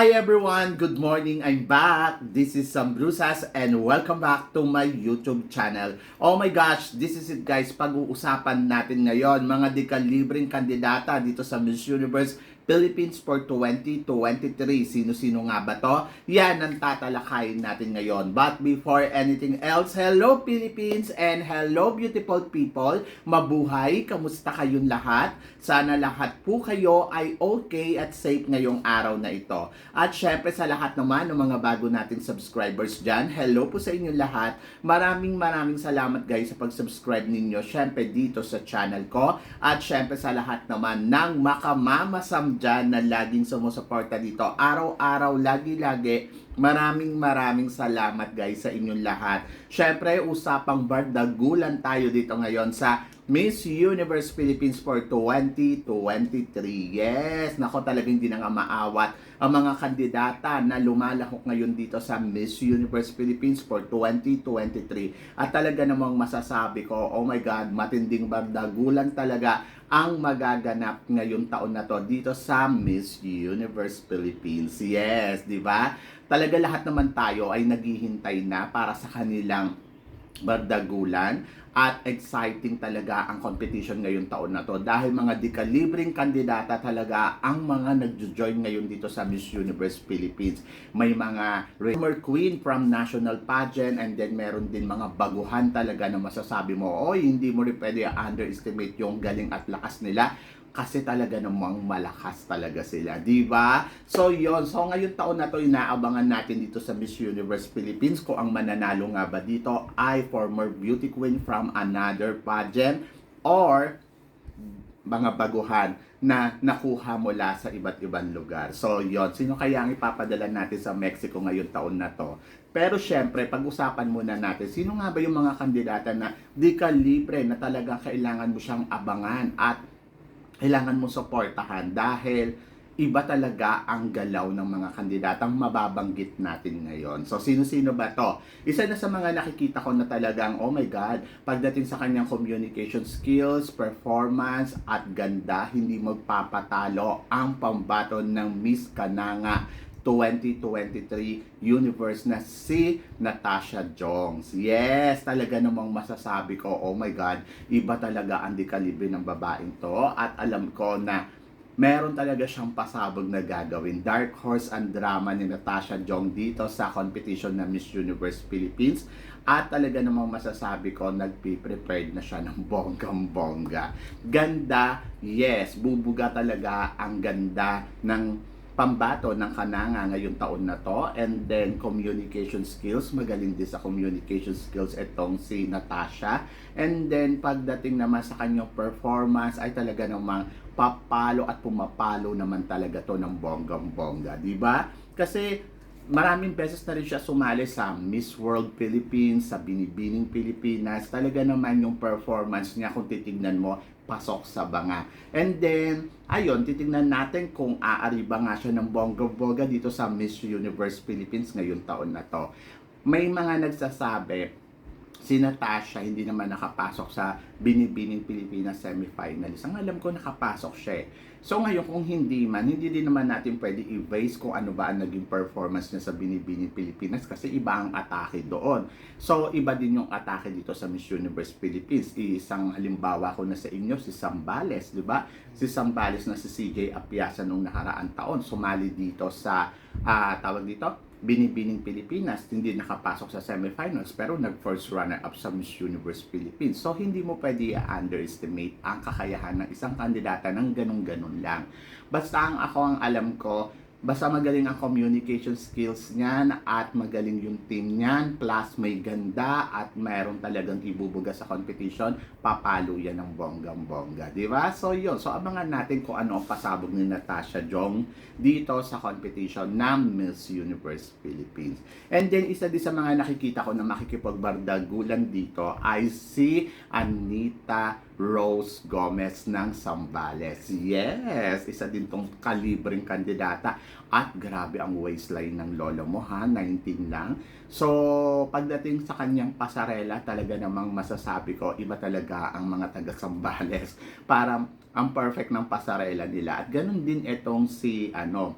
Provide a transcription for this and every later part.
Hi everyone! Good morning! I'm back! This is Sam Brusas and welcome back to my YouTube channel. Oh my gosh! This is it guys! Pag-uusapan natin ngayon mga dekalibreng kandidata dito sa Miss Universe Philippines for 2023. Sino-sino nga ba to? Yan ang tatalakayin natin ngayon. But before anything else, hello Philippines and hello beautiful people. Mabuhay! Kamusta kayong lahat? Sana lahat po kayo ay okay at safe ngayong araw na ito. At syempre sa lahat naman ng mga bago nating subscribers dyan, hello po sa inyo lahat. Maraming maraming salamat guys sa pag-subscribe ninyo syempre dito sa channel ko. At syempre sa lahat naman ng makamamasam dyan na laging sumusuporta dito. Araw-araw, lagi-lagi, maraming maraming salamat guys sa inyong lahat. Syempre, usapang bardagulan tayo dito ngayon sa Miss Universe Philippines for 2023. Yes, nako talagang hindi na nga maawat ang mga kandidata na lumalahok ngayon dito sa Miss Universe Philippines for 2023. At talaga namang masasabi ko, oh my God, matinding bardagulan talaga ang magaganap ngayong taon na to dito sa Miss Universe Philippines. Yes, di ba? Talaga lahat naman tayo ay naghihintay na para sa kanilang bardagulan at exciting talaga ang competition ngayon taon na to. Dahil mga dekalibreng kandidata talaga ang mga nagjo-join ngayon dito sa Miss Universe Philippines. May mga Redeemer Queen from National Pageant and then meron din mga baguhan talaga na masasabi mo, oy, hindi mo rin pwede underestimate yung galing at lakas nila kasi talaga namang malakas talaga sila, di ba? So yon so ngayon taon na to inaabangan natin dito sa Miss Universe Philippines kung ang mananalo nga ba dito ay former beauty queen from another pageant or mga baguhan na nakuha mula sa iba't ibang lugar. So, yon Sino kaya ang ipapadala natin sa Mexico ngayon taon na to? Pero syempre, pag-usapan muna natin, sino nga ba yung mga kandidata na di ka libre na talagang kailangan mo siyang abangan at kailangan mo suportahan dahil iba talaga ang galaw ng mga kandidatang mababanggit natin ngayon. So, sino-sino ba to? Isa na sa mga nakikita ko na talagang, oh my God, pagdating sa kanyang communication skills, performance, at ganda, hindi magpapatalo ang pambaton ng Miss Kananga 2023 universe na si Natasha Jones. Yes, talaga namang masasabi ko, oh my God, iba talaga ang dekalibre ng babaeng to at alam ko na meron talaga siyang pasabog na gagawin. Dark Horse ang drama ni Natasha Jong dito sa competition na Miss Universe Philippines. At talaga namang masasabi ko, nagpi-prepared na siya ng bonggang-bongga. Ganda, yes, bubuga talaga ang ganda ng pambato ng kananga ngayong taon na to. And then communication skills magaling din sa communication skills itong si Natasha. And then pagdating naman sa kanyang performance ay talaga namang papalo at pumapalo naman talaga to ng bonggang bongga di ba? Kasi maraming beses na rin siya sumali sa Miss World Philippines, sa Binibining Pilipinas. Talaga naman yung performance niya kung titignan mo, pasok sa banga. And then, ayun, titignan natin kung aari ba nga siya ng bongga-bongga dito sa Miss Universe Philippines ngayong taon na to. May mga nagsasabi, si Natasha hindi naman nakapasok sa Binibining Pilipinas semifinalist. Ang alam ko nakapasok siya eh. So ngayon kung hindi man, hindi din naman natin pwede i-base kung ano ba ang naging performance niya sa Binibining Pilipinas kasi iba ang atake doon. So iba din yung atake dito sa Miss Universe Philippines. Isang halimbawa ko na sa inyo si Sambales, di ba? Si Sambales na si CJ Apiasa nung nakaraang taon sumali dito sa uh, tawag dito Binibining Pilipinas, hindi nakapasok sa semifinals pero nag-first runner-up sa Miss Universe Philippines. So, hindi mo pwede underestimate ang kakayahan ng isang kandidata ng ganun-ganun lang. Basta ang ako ang alam ko, Basta magaling ang communication skills niyan at magaling yung team niyan plus may ganda at mayroon talagang ibubuga sa competition, papalo yan ng bonggang-bongga. Di ba? So yun. So abangan natin kung ano ang pasabog ni Natasha Jong dito sa competition ng Miss Universe Philippines. And then isa din sa mga nakikita ko na makikipagbardagulan dito ay si Anita Rose Gomez ng Sambales. Yes, isa din tong kalibreng kandidata. At grabe ang waistline ng lolo mo ha, 19 lang. So, pagdating sa kanyang pasarela, talaga namang masasabi ko, iba talaga ang mga taga Sambales. Para ang perfect ng pasarela nila. At ganun din itong si, ano,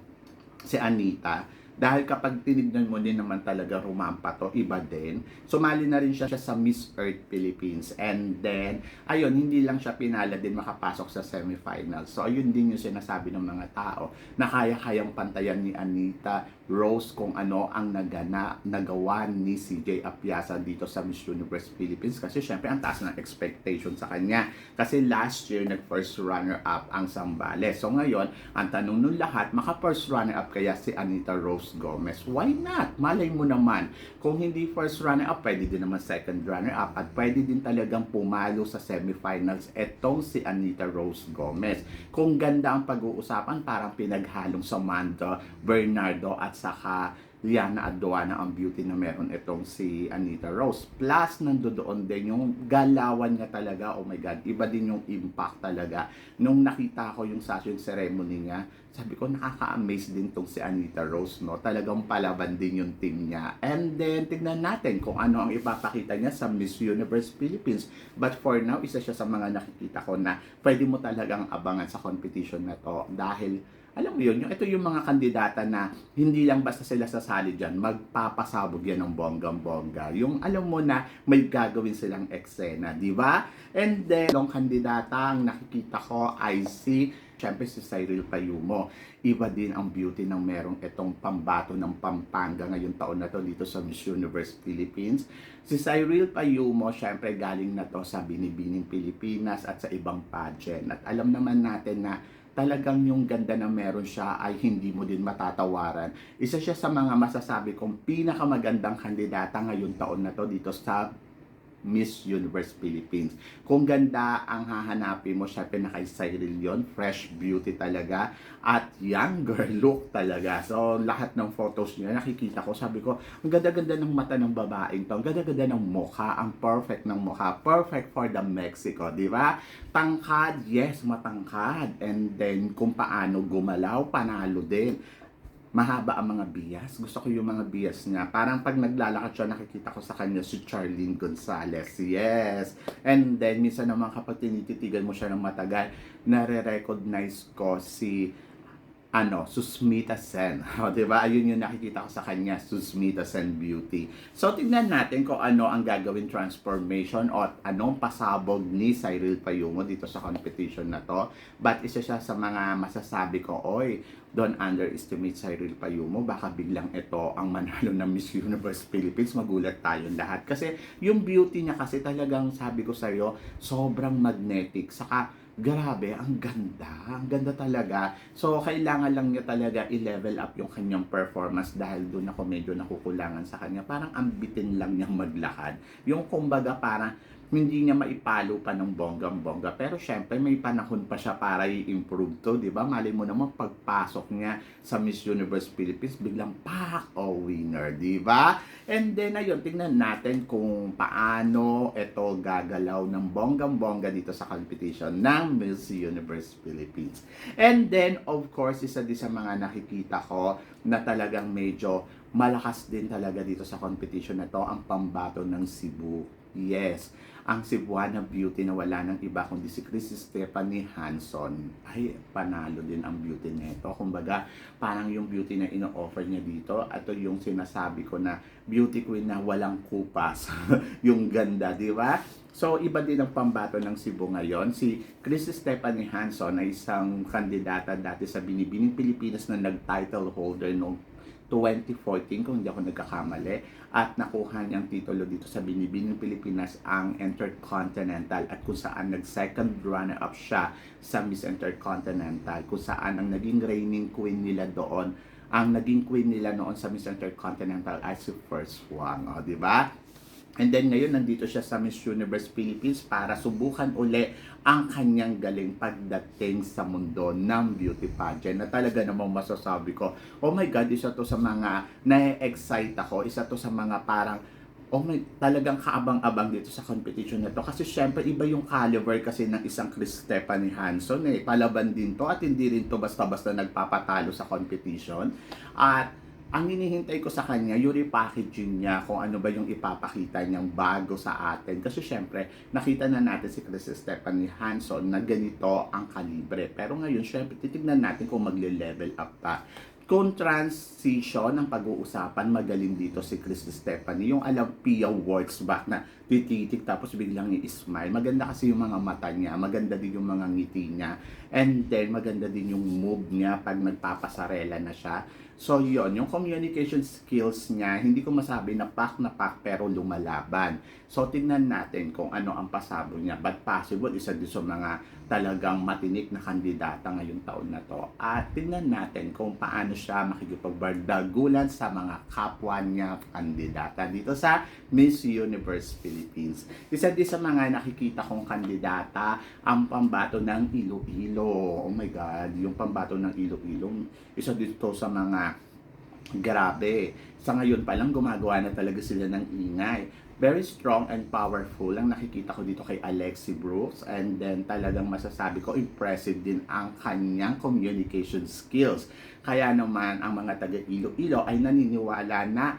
si Anita. Dahil kapag tinignan mo din naman talaga rumampa to, iba din. Sumali na rin siya, siya sa Miss Earth Philippines. And then, ayun, hindi lang siya pinala din makapasok sa semifinals. So, ayun din yung sinasabi ng mga tao na kaya-kayang pantayan ni Anita Rose kung ano ang nagana, nagawa ni CJ Apiasa dito sa Miss Universe Philippines. Kasi syempre, ang taas ng expectation sa kanya. Kasi last year, nag-first runner-up ang Sambales. So, ngayon, ang tanong nun lahat, maka-first runner-up kaya si Anita Rose Gomez. Why not? Malay mo naman. Kung hindi first runner-up, pwede din naman second runner-up at pwede din talagang pumalo sa semifinals etong si Anita Rose Gomez. Kung ganda ang pag-uusapan, parang pinaghalong Samantha, Bernardo at saka Liana Aduana ang beauty na meron itong si Anita Rose. Plus, nandoon din yung galawan niya talaga. Oh my God, iba din yung impact talaga. Nung nakita ko yung session ceremony niya, sabi ko, nakaka-amaze din tong si Anita Rose, no? Talagang palaban din yung team niya. And then, tignan natin kung ano ang ipapakita niya sa Miss Universe Philippines. But for now, isa siya sa mga nakikita ko na pwede mo talagang abangan sa competition na to. Dahil alam mo yun, yung, ito yung mga kandidata na hindi lang basta sila sasali dyan, magpapasabog yan ng bonggang-bongga. Yung alam mo na may gagawin silang eksena, di ba? And then, yung kandidata ang nakikita ko ay si, syempre si Cyril Payumo. Iba din ang beauty ng merong itong pambato ng Pampanga ngayong taon na to dito sa Miss Universe Philippines. Si Cyril Payumo, syempre galing na to sa Binibining Pilipinas at sa ibang pageant. At alam naman natin na talagang yung ganda na meron siya ay hindi mo din matatawaran. Isa siya sa mga masasabi kong pinakamagandang kandidata ngayon taon na to dito sa Miss Universe Philippines. Kung ganda ang hahanapin mo, syempre na kay Cyril yun, fresh beauty talaga, at younger look talaga. So, lahat ng photos niya, nakikita ko, sabi ko, ang ganda-ganda ng mata ng babaeng to, ang ganda-ganda ng mukha, ang perfect ng mukha, perfect for the Mexico, di ba? Tangkad, yes, matangkad. And then, kung paano gumalaw, panalo din mahaba ang mga bias. Gusto ko yung mga bias niya. Parang pag naglalakad siya, nakikita ko sa kanya si Charlene Gonzalez. Yes. And then, minsan naman kapag tinititigan mo siya ng matagal, nare-recognize ko si ano, Susmita Sen. O, di ba? Ayun yung nakikita ko sa kanya, Susmita Sen Beauty. So, tignan natin kung ano ang gagawin transformation o anong pasabog ni Cyril Payungo dito sa competition na to. But isa siya sa mga masasabi ko, oy, don't underestimate Cyril Payumo. Baka biglang ito ang manalo ng Miss Universe Philippines. Magulat tayong lahat. Kasi yung beauty niya kasi talagang sabi ko sa'yo, sobrang magnetic. Saka grabe, ang ganda. Ang ganda talaga. So, kailangan lang niya talaga i-level up yung kanyang performance dahil doon ako medyo nakukulangan sa kanya. Parang ambitin lang niyang maglakad. Yung kumbaga parang hindi niya maipalo pa ng bonggang-bongga. Pero syempre, may panahon pa siya para i-improve to, di ba? Mali mo naman pagpasok niya sa Miss Universe Philippines, biglang pak, oh, winner, di ba? And then, ayun, tingnan natin kung paano ito gagalaw ng bonggang-bongga dito sa competition ng Miss Universe Philippines. And then, of course, isa din sa mga nakikita ko na talagang medyo malakas din talaga dito sa competition na to ang pambato ng Cebu. Yes, ang Cebuana beauty na wala nang iba kundi si Chris Stephanie Hanson. Ay, panalo din ang beauty nito. Kumbaga, parang yung beauty na ino-offer niya dito, ito yung sinasabi ko na beauty queen na walang kupas. yung ganda, di ba? So, iba din ang pambato ng Cebu ngayon. Si Chris Stephanie Hanson ay isang kandidata dati sa Binibining Pilipinas na nag-title holder noong 2014 kung hindi ako nagkakamali at nakuha niyang titulo dito sa Binibining Pilipinas ang Intercontinental at kung saan nag-second runner-up siya sa Miss Intercontinental kung saan ang naging reigning queen nila doon ang naging queen nila noon sa Miss Intercontinental ay si First Wang, o, di ba? And then ngayon nandito siya sa Miss Universe Philippines para subukan uli ang kanyang galing pagdating sa mundo ng beauty pageant na talaga namang masasabi ko, oh my God, isa to sa mga na-excite ako, isa to sa mga parang oh my, talagang kaabang-abang dito sa competition na to. Kasi syempre, iba yung caliber kasi ng isang Chris Stephanie Hanson eh. Palaban din to at hindi rin to basta-basta nagpapatalo sa competition. At ang hinihintay ko sa kanya, yung repackaging niya, kung ano ba yung ipapakita niyang bago sa atin. Kasi syempre, nakita na natin si Chris Stephanie Hanson na ganito ang kalibre. Pero ngayon, syempre, titignan natin kung magle-level up pa. kung transition ang pag-uusapan, magaling dito si Chris Stephanie. Yung alam, Pia works back na tititik tapos biglang i-smile. Maganda kasi yung mga mata niya, maganda din yung mga ngiti niya. And then, maganda din yung move niya pag nagpapasarela na siya. So, yon yung communication skills niya, hindi ko masabi na pak na pak pero lumalaban. So, tingnan natin kung ano ang pasabog niya. But possible, isa din sa mga talagang matinik na kandidata ngayong taon na to. At tingnan natin kung paano siya makikipagbardagulan sa mga kapwa niya kandidata dito sa Miss Universe Philippines. Isa din sa mga nakikita kong kandidata ang pambato ng Iloilo. Oh my God, yung pambato ng Iloilo, isa dito sa mga grabe. Sa ngayon pa lang gumagawa na talaga sila ng ingay. Very strong and powerful ang nakikita ko dito kay Alexi Brooks and then talagang masasabi ko impressive din ang kanyang communication skills. Kaya naman ang mga taga Iloilo ay naniniwala na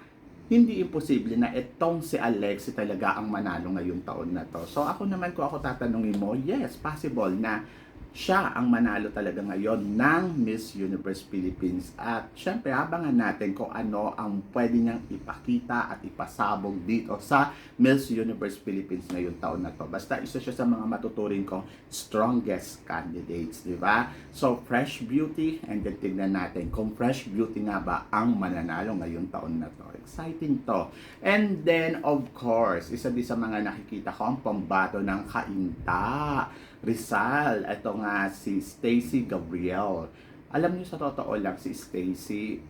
hindi imposible na itong si Alexi talaga ang manalo ngayong taon na to. So ako naman ko ako tatanungin mo, yes, possible na siya ang manalo talaga ngayon ng Miss Universe Philippines. At syempre, abangan natin kung ano ang pwede niyang ipakita at ipasabog dito sa Miss Universe Philippines ngayong taon na to. Basta isa siya sa mga matuturing kong strongest candidates, di ba? So, fresh beauty and then tignan natin kung fresh beauty nga ba ang mananalo ngayong taon na to. Exciting to. And then, of course, isa din sa mga nakikita ko ang pambato ng kainta. Rizal. Ito nga si Stacy Gabriel. Alam niyo sa totoo lang si Stacy,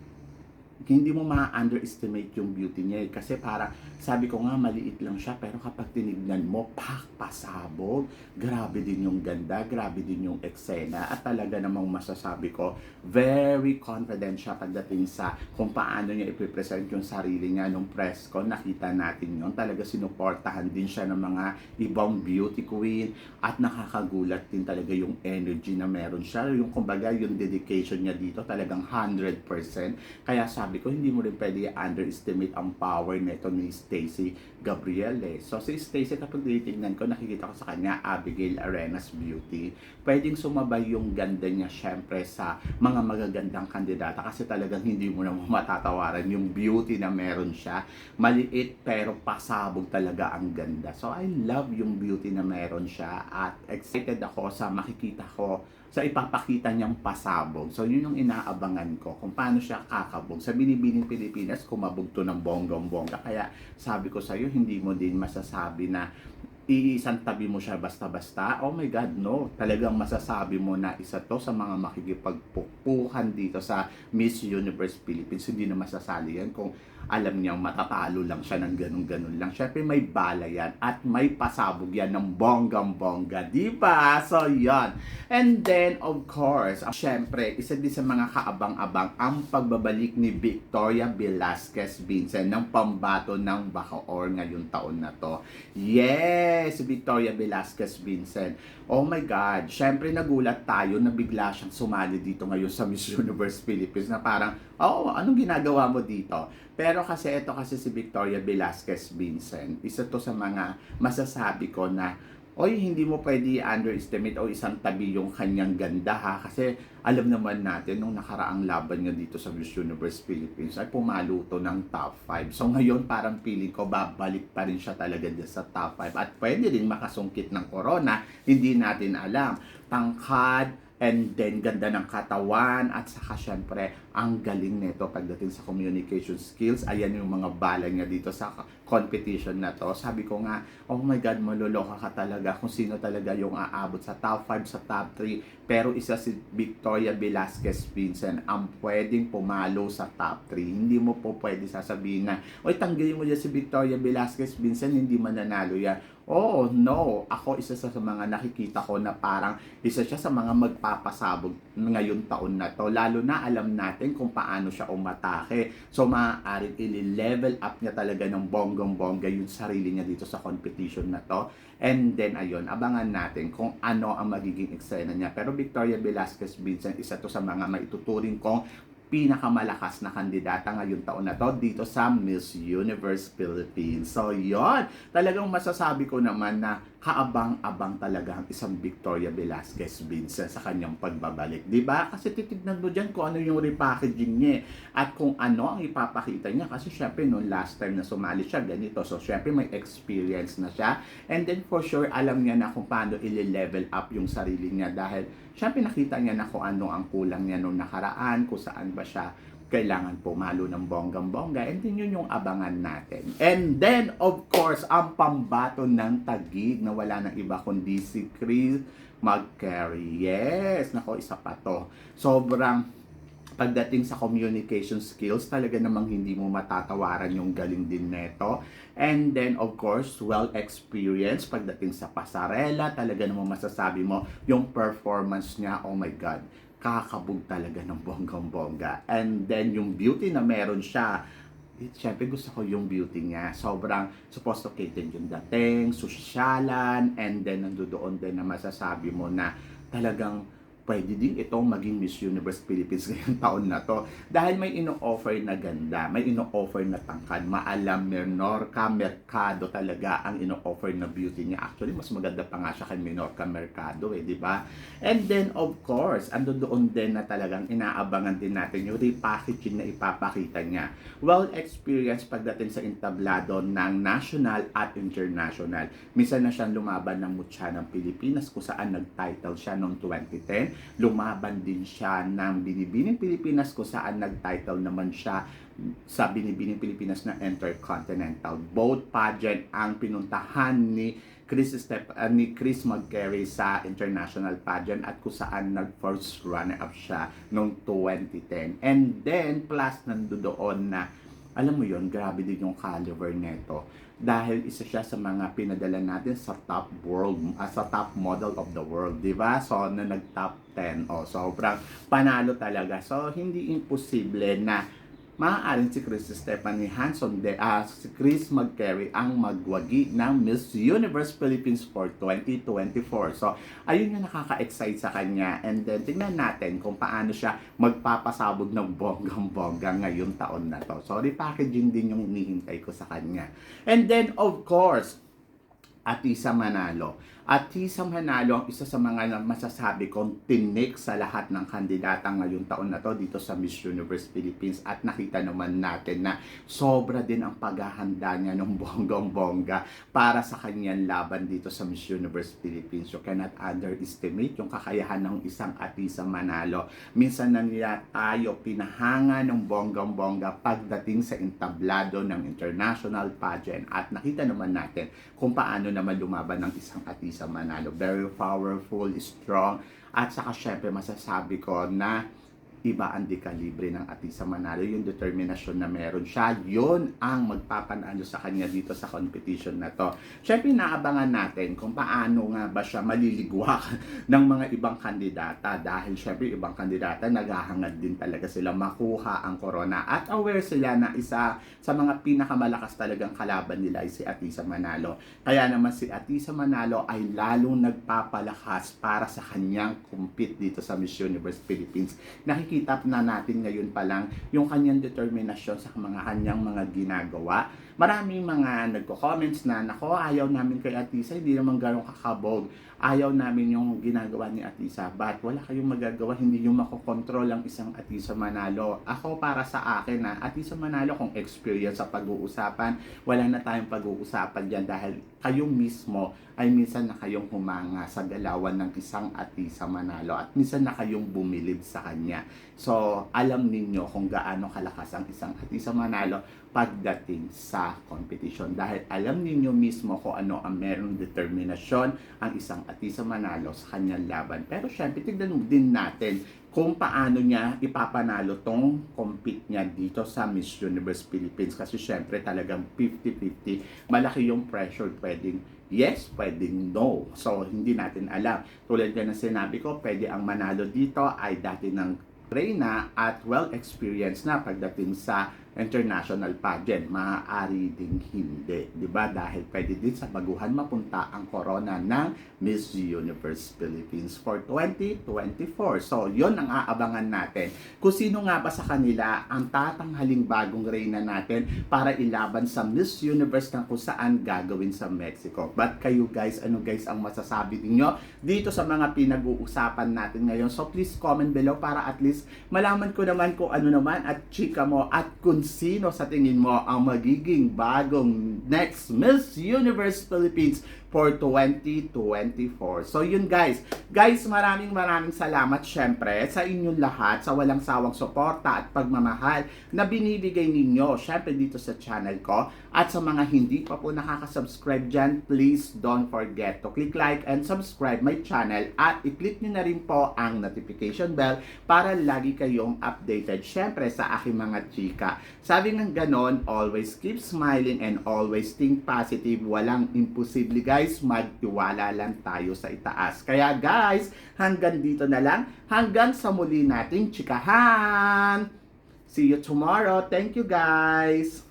hindi mo ma-underestimate yung beauty niya eh. Kasi para, sabi ko nga, maliit lang siya. Pero kapag tinignan mo, pak, pasabog. Grabe din yung ganda, grabe din yung eksena. At talaga namang masasabi ko, very confident siya pagdating sa kung paano niya ipipresent yung sarili niya nung press ko. Nakita natin yun. Talaga sinuportahan din siya ng mga ibang beauty queen. At nakakagulat din talaga yung energy na meron siya. Yung kumbaga, yung dedication niya dito talagang 100%. Kaya sabi ko, hindi mo rin pwede underestimate ang power nito ni Stacy Gabriele. So si Stacy kapag tinitingnan ko, nakikita ko sa kanya Abigail Arenas Beauty. Pwedeng sumabay yung ganda niya syempre sa mga magagandang kandidata kasi talagang hindi mo na matatawaran yung beauty na meron siya. Maliit pero pasabog talaga ang ganda. So I love yung beauty na meron siya at excited ako sa makikita ko sa ipapakita niyang pasabog. So, yun yung inaabangan ko kung paano siya kakabog. Sa Binibining Pilipinas, kumabog to ng bonggong-bongga. Kaya sabi ko sa'yo, hindi mo din masasabi na iisang tabi mo siya basta-basta. Oh my God, no. Talagang masasabi mo na isa to sa mga makikipagpupuhan dito sa Miss Universe Philippines. Hindi na masasali yan kung alam niyang matatalo lang siya ng ganun-ganun lang. Siyempre may bala yan at may pasabog yan ng bonggang-bongga. Di ba? So, yan. And then, of course, syempre, isa din sa mga kaabang-abang ang pagbabalik ni Victoria Velasquez Vincent ng pambato ng Bacoor ngayong taon na to. Yes! Victoria Velasquez Vincent. Oh my God! Syempre, nagulat tayo na bigla siyang sumali dito ngayon sa Miss Universe Philippines na parang, oh, anong ginagawa mo dito? Pero kasi ito kasi si Victoria Velasquez Vincent, isa to sa mga masasabi ko na oy hindi mo pwede underestimate o isang tabi yung kanyang ganda ha kasi alam naman natin nung nakaraang laban niya dito sa Miss Universe Philippines ay pumalo to ng top 5. So ngayon parang feeling ko babalik pa rin siya talaga dyan sa top 5 at pwede din makasungkit ng corona, hindi natin alam. Tangkad, and then ganda ng katawan at saka syempre ang galing nito pagdating sa communication skills. Ayan yung mga bala niya dito sa competition na to. Sabi ko nga oh my god maloloka ka talaga kung sino talaga yung aabot sa top 5 sa top 3 pero isa si Victoria Velasquez Vincent ang pwedeng pumalo sa top 3 hindi mo po pwede sasabihin na oy tanggalin mo dyan si Victoria Velasquez Vincent hindi mananalo yan. Oh, no. Ako isa sa mga nakikita ko na parang isa siya sa mga magpapasabog ngayon taon na to. Lalo na alam natin kung paano siya umatake. So, maaaring i-level up niya talaga ng bonggong-bongga yung sarili niya dito sa competition na to. And then, ayun, abangan natin kung ano ang magiging eksena niya. Pero Victoria Velasquez Vincent, isa to sa mga maituturing kong pinakamalakas na kandidata ngayong taon na to dito sa Miss Universe Philippines. So, yon Talagang masasabi ko naman na kaabang-abang talaga ang isang Victoria Velasquez Vincent sa kanyang pagbabalik. 'Di ba? Kasi titignan mo diyan kung ano yung repackaging niya eh, at kung ano ang ipapakita niya. Kasi syempre noong last time na sumali siya, ganito. So syempre may experience na siya. And then for sure, alam niya na kung paano i-level up yung sarili niya dahil syempre nakita niya na kung ano ang kulang niya noong nakaraan, kung saan ba siya kailangan pumalo ng bonggang-bongga and then yun yung abangan natin. And then, of course, ang pambato ng tagig na wala ng iba kundi si Chris McCary. Yes! Nako, isa pa to. Sobrang pagdating sa communication skills, talaga namang hindi mo matatawaran yung galing din neto. And then, of course, well experienced pagdating sa pasarela, talaga namang masasabi mo yung performance niya, oh my God, kakabog talaga ng bonggang-bongga. And then, yung beauty na meron siya, Siyempre gusto ko yung beauty niya. Sobrang sophisticated yung dating, susyalan, and then nandoon din na masasabi mo na talagang pwede din itong maging Miss Universe Philippines ngayong taon na to. Dahil may ino-offer na ganda, may ino-offer na tangkad, maalam, Menorca, Mercado talaga ang ino-offer na beauty niya. Actually, mas maganda pa nga siya kay Menorca Mercado eh, di ba? And then, of course, ando doon din na talagang inaabangan din natin yung repackaging na ipapakita niya. Well experienced pagdating sa entablado ng national at international. Minsan na siyang lumaban ng Mutya ng Pilipinas kung saan nag-title siya noong 2010 lumaban din siya ng Binibining Pilipinas kung saan nag-title naman siya sa Binibining Pilipinas na Intercontinental. Both pageant ang pinuntahan ni Chris Step uh, ni Chris McCary sa international pageant at kung saan nag first runner up siya noong 2010. And then plus nandoon na alam mo yon grabe din yung caliber nito dahil isa siya sa mga pinadala natin sa top world uh, sa top model of the world di ba? So na nag top 10 oh sobrang panalo talaga. So hindi imposible na maaaring si Chris Stephanie Hanson de ah, si Chris McCary ang magwagi ng Miss Universe Philippines for 2024. So, ayun yung nakaka-excite sa kanya. And then, tingnan natin kung paano siya magpapasabog ng bonggang-bongga ngayong taon na to. So, repackaging din yung hinihintay ko sa kanya. And then, of course, Atisa Manalo. Atisa Manalo ang isa sa mga masasabi kong tinik sa lahat ng kandidata ngayong taon na to dito sa Miss Universe Philippines at nakita naman natin na sobra din ang paghahanda niya ng bonggang-bongga para sa kanyang laban dito sa Miss Universe Philippines. You cannot underestimate yung kakayahan ng isang Atisa Manalo. Minsan na nila tayo pinahanga ng bonggang-bongga pagdating sa entablado ng international pageant at nakita naman natin kung paano naman lumaban ng isang Atisa Manalo. Very powerful, strong, at saka syempre masasabi ko na iba ang dekalibre ng Atisa Manalo. Yung determinasyon na meron siya, yun ang magpapanalo sa kanya dito sa competition na to. Syempre, naabangan natin kung paano nga ba siya maliligwak ng mga ibang kandidata dahil syempre ibang kandidata naghahangad din talaga sila makuha ang corona at aware sila na isa sa mga pinakamalakas talagang kalaban nila ay si Atisa Manalo. Kaya naman si Atisa Manalo ay lalong nagpapalakas para sa kanyang compete dito sa Miss Universe Philippines. Nakikita na natin ngayon pa lang yung kanyang determinasyon sa mga kanyang mga ginagawa. Maraming mga nagko-comments na, nako, ayaw namin kay Atisa, hindi naman ganun kakabog. Ayaw namin yung ginagawa ni Atisa. But wala kayong magagawa, hindi yung makokontrol ang isang Atisa Manalo. Ako para sa akin na Atisa Manalo kung experience sa pag-uusapan, wala na tayong pag-uusapan dyan dahil kayo mismo ay minsan na kayong humanga sa galawan ng isang Atisa Manalo at minsan na kayong bumilib sa kanya. So, alam ninyo kung gaano kalakas ang isang Atisa Manalo pagdating sa competition. Dahil alam ninyo mismo kung ano ang merong determinasyon ang isang Atisa Manalo sa kanyang laban. Pero syempre, tignan din natin kung paano niya ipapanalo tong compete niya dito sa Miss Universe Philippines. Kasi syempre talagang 50-50. Malaki yung pressure pwedeng yes, pwedeng no. So, hindi natin alam. Tulad nga ng sinabi ko, pwede ang manalo dito ay dati ng Reyna at well-experienced na pagdating sa international pageant. Maaari ding hindi. di ba Dahil pwede din sa baguhan mapunta ang corona ng Miss Universe Philippines for 2024. So, yon ang aabangan natin. Kung sino nga ba sa kanila ang tatanghaling bagong reyna natin para ilaban sa Miss Universe na kung saan gagawin sa Mexico. But kayo guys, ano guys ang masasabi ninyo dito sa mga pinag-uusapan natin ngayon? So, please comment below para at least malaman ko naman kung ano naman at chika mo at kung sino sa tingin mo ang magiging bagong next Miss Universe Philippines for 2024. So yun guys. Guys, maraming maraming salamat syempre sa inyong lahat sa walang sawang suporta at pagmamahal na binibigay ninyo syempre dito sa channel ko. At sa mga hindi pa po nakaka-subscribe dyan, please don't forget to click like and subscribe my channel at i-click nyo na rin po ang notification bell para lagi kayong updated syempre sa aking mga chika. Sabi ng ganon, always keep smiling and always think positive. Walang imposible guys, magtiwala lang tayo sa itaas. Kaya guys, hanggang dito na lang. Hanggang sa muli nating chikahan. See you tomorrow. Thank you guys.